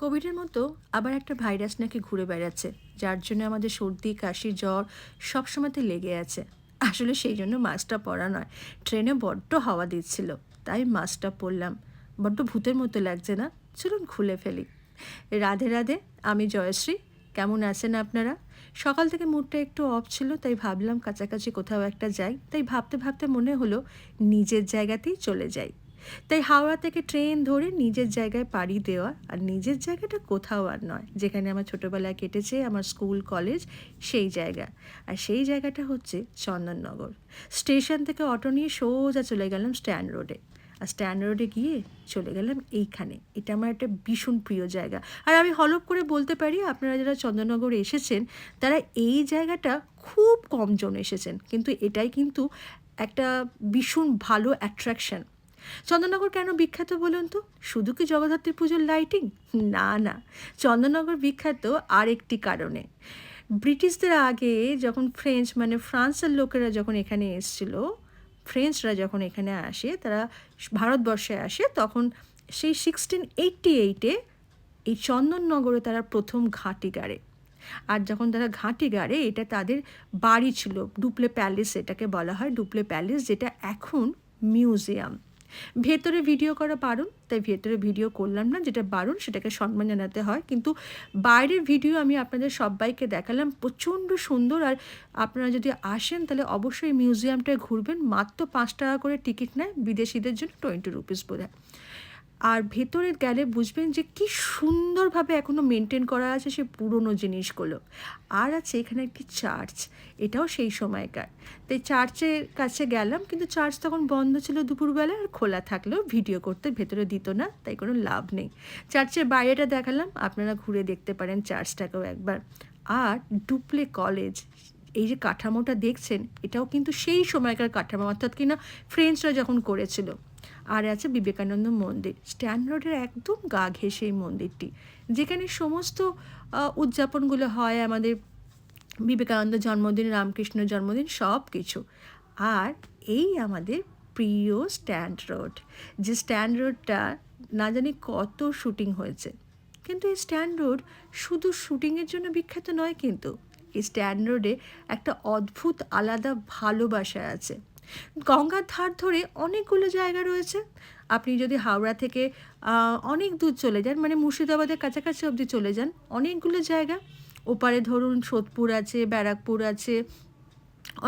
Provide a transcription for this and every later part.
কোভিডের মতো আবার একটা ভাইরাস নাকি ঘুরে বেড়াচ্ছে, যার জন্য আমাদের সর্দি, কাশি, জ্বর সবসময়তে লেগে আছে। আসলে সেই জন্য মাস্কটা পরা নয়, ট্রেনে বড্ড হাওয়া দিচ্ছিল, তাই মাস্কটা পরলাম। বড্ড ভূতের মতো লাগছে না? চলুন খুলে ফেলি। রাধে রাধে, আমি জয়শ্রী। কেমন আছেন আপনারা? সকাল থেকে মুডটা একটু অফ ছিল, তাই ভাবলাম কাছাকাছি কোথাও একটা যাই, তাই ভাবতে ভাবতে মনে হলো নিজের জায়গাতেই চলে যাই। তাই হাওড়া থেকে ট্রেন ধরে নিজের জায়গায় পাড়ি দেওয়া আর নিজের জায়গাটা কোথাও আর নয়, যেখানে আমার ছোটোবেলায় কেটেছে আমার স্কুল, কলেজ, সেই জায়গা। আর সেই জায়গাটা হচ্ছে চন্দননগর। স্টেশন থেকে অটো নিয়ে সোজা চলে গেলাম স্ট্যান্ড রোডে। আর স্ট্যান্ড রোডে গিয়ে চলে গেলাম এইখানে। এটা আমার একটা ভীষণ প্রিয় জায়গা। আর আমি হলপ করে বলতে পারি, আপনারা যারা চন্দননগর এসেছেন, তারা এই জায়গাটা খুব কম জন এসেছেন। কিন্তু এটাই কিন্তু একটা ভীষণ ভালো অ্যাট্রাকশন চন্দননগর কেন বিখ্যাত বলুন তো? শুধু কি জগদ্ধাত্রী পুজোর লাইটিং না না। চন্দননগর বিখ্যাত আরেকটি কারণে। ব্রিটিশদের আগে যখন ফ্রেঞ্চ মানে ফ্রান্সের লোকেরা যখন এখানে এসছিল ফ্রেঞ্চরা যখন এখানে আসে, তারা ভারতবর্ষে আসে, তখন সেই সিক্সটিন এইটটি এইটে এই চন্দননগরে তারা প্রথম ঘাঁটি গাড়ে। আর যখন তারা ঘাঁটি গাড়ে, এটা তাদের বাড়ি ছিল ডুপ্লে প্যালেস এটাকে বলা হয় ডুপ্লে প্যালেস যেটা এখন মিউজিয়াম ভেতরে ভিডিও করা বারণ, তাই ভেতরে ভিডিও করলাম না, যেটা বারণ সেটাকে সম্মান জানাতে হয়। কিন্তু বাইরের ভিডিও আমি আপনাদের সবাইকে দেখালাম, প্রচণ্ড সুন্দর। আর আপনারা যদি আসেন, তাহলে অবশ্যই মিউজিয়ামটায় ঘুরবেন। মাত্র পাঁচ টাকা করে টিকিট নেয় বিদেশিদের জন্য টোয়েন্টি রুপিস বোধ আর ভেতরে গেলে বুঝবেন যে কি সুন্দরভাবে এখনও মেনটেন করা আছে সে পুরনো জিনিসগুলো। আর আছে এখানে একটি চার্চ এটাও সেই সময়কার। তাই চার্চের কাছে গেলাম, কিন্তু চার্চ তখন বন্ধ ছিল দুপুরবেলা আর খোলা থাকলেও ভিডিও করতে ভেতরে দিত না, তাই কোনো লাভ নেই। চার্চের বাইরেটা দেখালাম, আপনারা ঘুরে দেখতে পারেন চার্চটাকেও একবার। আর ডুপ্লে কলেজ এই যে কাঠামোটা দেখছেন, এটাও কিন্তু সেই সময়কার কাঠামো, অর্থাৎ কিনা ফ্রেঞ্চরা যখন করেছিল। আর আছে বিবেকানন্দ মন্দির। স্ট্যান্ড রোডের একদম গা ঘেঁষে এই মন্দিরটি। যেখানে সমস্ত উদযাপনগুলো হয় আমাদের বিবেকানন্দ জন্মদিন, রামকৃষ্ণ জন্মদিন, সব কিছু। আর এই আমাদের প্রিয় স্ট্যান্ড রোড যে স্ট্যান্ড রোডটা না জানি কত শুটিং হয়েছে। কিন্তু এই স্ট্যান্ড রোড শুধু শুটিংয়ের জন্য বিখ্যাত নয় কিন্তু, এই স্ট্যান্ড রোডে একটা অদ্ভুত, আলাদা ভালোবাসা আছে। গঙ্গার ধার ধরে অনেকগুলো জায়গা রয়েছে। আপনি যদি হাওড়া থেকে অনেক দূর চলে যান মানে মুর্শিদাবাদের কাছাকাছি অবধি চলে যান, অনেকগুলো জায়গা। ওপারে ধরুন সোদপুর আছে, ব্যারাকপুর আছে,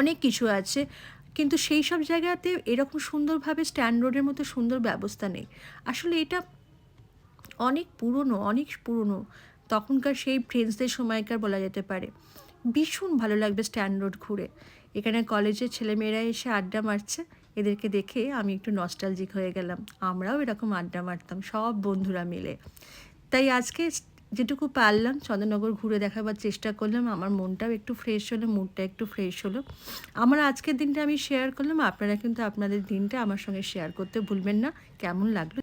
অনেক কিছু আছে। কিন্তু সেই সব জায়গাতে এরকম সুন্দরভাবে স্ট্যান্ড রোডের মতো সুন্দর ব্যবস্থা নেই। আসলে এটা অনেক পুরনো অনেক পুরনো। তখনকার সেই ফ্রেন্ডসদের সময়কার বলা যেতে পারে। ভীষণ ভালো লাগবে স্ট্যান্ড রোড ঘুরে। এখানে কলেজের ছেলেমেয়েরা এসে আড্ডা মারছে। এদেরকে দেখে আমি একটু নস্টালজিক হয়ে গেলাম। আমরাও এরকম আড্ডা মারতাম, সব বন্ধুরা মিলে। তাই আজকে যেটুকু পারলাম চন্দ্রনগর ঘুরে দেখাবার চেষ্টা করলাম। আমার মনটাও একটু ফ্রেশ হলো মুডটা একটু ফ্রেশ হলো। আমার আজকের দিনটা আমি শেয়ার করলাম। আপনারা কিন্তু আপনাদের দিনটা আমার সঙ্গে শেয়ার করতে ভুলবেন না। কেমন লাগল